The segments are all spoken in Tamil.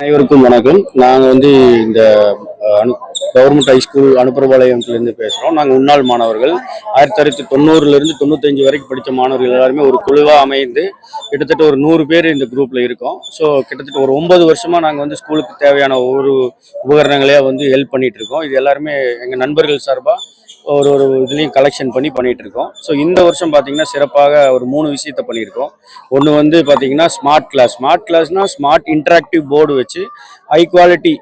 அனைவருக்கும் வணக்கம். நாங்கள் வந்து இந்த அணு அனு கவர்மெண்ட் ஹைஸ்கூல் அனுப்புறபாளையத்துலேருந்து பேசுகிறோம் நாங்கள் முன்னாள் மாணவர்கள். ஆயிரத்தி தொள்ளாயிரத்தி தொண்ணூறுலேருந்து தொண்ணூத்தஞ்சு வரைக்கும் படித்த மாணவர்கள் எல்லாருமே ஒரு குழுவாக அமைந்து கிட்டத்தட்ட ஒரு நூறு பேர் இந்த குரூப்பில் இருக்கோம். ஸோ கிட்டத்தட்ட ஒரு ஒன்பது வருஷமாக நாங்கள் வந்து ஸ்கூலுக்கு தேவையான ஒவ்வொரு உபகரணங்களையாக வந்து ஹெல்ப் பண்ணிகிட்டு இருக்கோம். இது எல்லாருமே எங்கள் நண்பர்கள் சார்பாக ஒரு ஒரு இதுலேயும் கலெக்ஷன் பண்ணி பண்ணிகிட்டு இருக்கோம். ஸோ இந்த வருஷம் பார்த்தீங்கன்னா சிறப்பாக ஒரு மூணு விஷயத்த பண்ணியிருக்கோம். ஒன்று வந்து பார்த்தீங்கன்னா ஸ்மார்ட் கிளாஸ் ஸ்மார்ட் கிளாஸ்னால் ஸ்மார்ட் இன்ட்ராக்டிவ் போர்டு வச்சு high quality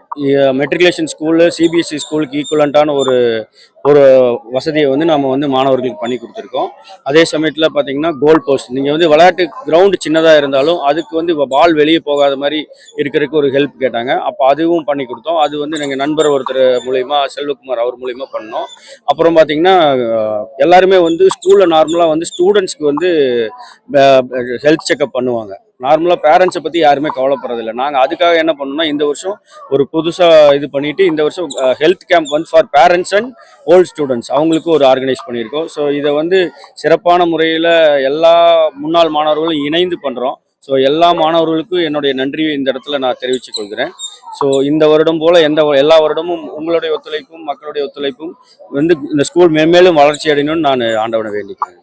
matriculation school CBSE ஸ்கூலுக்கு ஈக்குவலண்ட்டான ஒரு ஒரு வசதியை வந்து நம்ம வந்து மாணவர்களுக்கு பண்ணி கொடுத்துருக்கோம். அதே சமயத்தில் பார்த்தீங்கன்னா கோல் போஸ்ட் நீங்கள் வந்து விளையாட்டு கிரவுண்டு சின்னதாக இருந்தாலும் அதுக்கு வந்து பால் வெளியே போகாத மாதிரி இருக்கிறதுக்கு ஒரு ஹெல்ப் கேட்டாங்க. அப்போ அதுவும் பண்ணி கொடுத்தோம். அது வந்து எங்கள் நண்பர் ஒருத்தர் மூலயமா செல்வகுமார் அவர் மூலயமா பண்ணோம். அப்புறம் பார்த்தீங்கன்னா எல்லாருமே வந்து ஸ்கூலில் நார்மலாக வந்து ஸ்டூடெண்ட்ஸ்க்கு வந்து ஹெல்த் செக்அப் பண்ணுவாங்க. நார்மலாக பேரண்ட்ஸை பற்றி யாருமே கவலைப்படுறதில்ல. நாங்கள் அதுக்காக என்ன பண்ணோம்னா இந்த வருஷம் ஒரு புதுசாக இது பண்ணிட்டு இந்த வருஷம் ஹெல்த் கேம்ப் வந்து for parents and old students அவங்களுக்கு ஒரு ஆர்கனைஸ் பண்ணியிருக்கோம். ஸோ இதை வந்து சிறப்பான முறையில் எல்லா முன்னாள் மாணவர்களும் இணைந்து பண்ணுறோம் ஸோ எல்லா மாணவர்களுக்கும் என்னுடைய நன்றியை இந்த இடத்துல நான் தெரிவித்துக் கொள்கிறேன். ஸோ இந்த வருடம் போல் எந்த எல்லா வருடமும் உங்களுடைய ஒத்துழைப்பும் மக்களுடைய ஒத்துழைப்பும் வந்து இந்த ஸ்கூல் மேன்மேலும் வளர்ச்சி அடையணும்னு நான் ஆண்டவனை வேண்டிக்கிறேன்.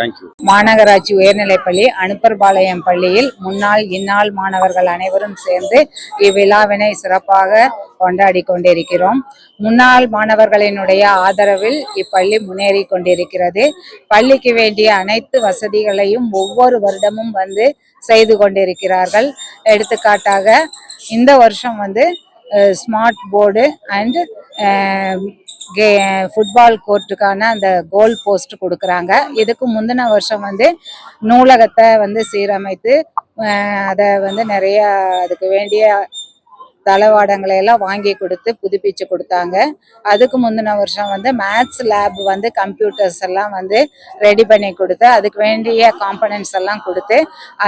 தேங்க்யூ மாநகராட்சி உயர்நிலைப்பள்ளி அனுப்பர்பாளையம் பள்ளியில் முன்னாள் இந்நாள் மாணவர்கள் அனைவரும் சேர்ந்து இவ்விழாவினை சிறப்பாக கொண்டாடி கொண்டிருக்கிறோம். முன்னாள் மாணவர்களினுடைய ஆதரவில் இப்பள்ளி முன்னேறி கொண்டிருக்கிறது. பள்ளிக்கு வேண்டிய அனைத்து வசதிகளையும் ஒவ்வொரு வருடமும் வந்து செய்து கொண்டிருக்கிறார்கள். எடுத்துக்காட்டாக இந்த வருஷம் வந்து smart board and K football கோர்ட்டுக்கான அந்த கோல் போஸ்ட் கொடுக்குறாங்க. இதுக்கு முந்தின வருஷம் வந்து நூலகத்தை வந்து சீரமைத்து அதை வந்து நிறைய அதுக்கு வேண்டிய தளவாடங்களை எல்லாம் வாங்கி கொடுத்து புதுப்பிச்சு கொடுத்தாங்க. அதுக்கு முந்தின வருஷம் வந்து மேத்ஸ் லேப் வந்து கம்ப்யூட்டர்ஸ் எல்லாம் வந்து ரெடி பண்ணி கொடுத்து அதுக்கு வேண்டிய காம்பனன்ட்ஸ் எல்லாம் கொடுத்து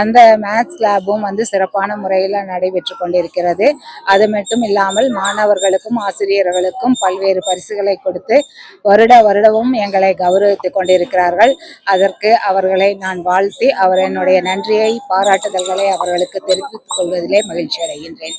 அந்த மேத்ஸ் லேபும் வந்து சிறப்பான முறையில் நடைபெற்று கொண்டிருக்கிறது. அது மட்டும் இல்லாமல் மாணவர்களுக்கும் ஆசிரியர்களுக்கும் பல்வேறு பரிசுகளை கொடுத்து வருட வருடமும் எங்களை கௌரவித்து கொண்டிருக்கிறார்கள். அதற்கு அவர்களை நான் வாழ்த்தி அவர் என்னுடைய நன்றியை பாராட்டுதல்களை அவர்களுக்கு தெரிவித்துக் கொள்வதிலே மகிழ்ச்சி அடைகின்றேன்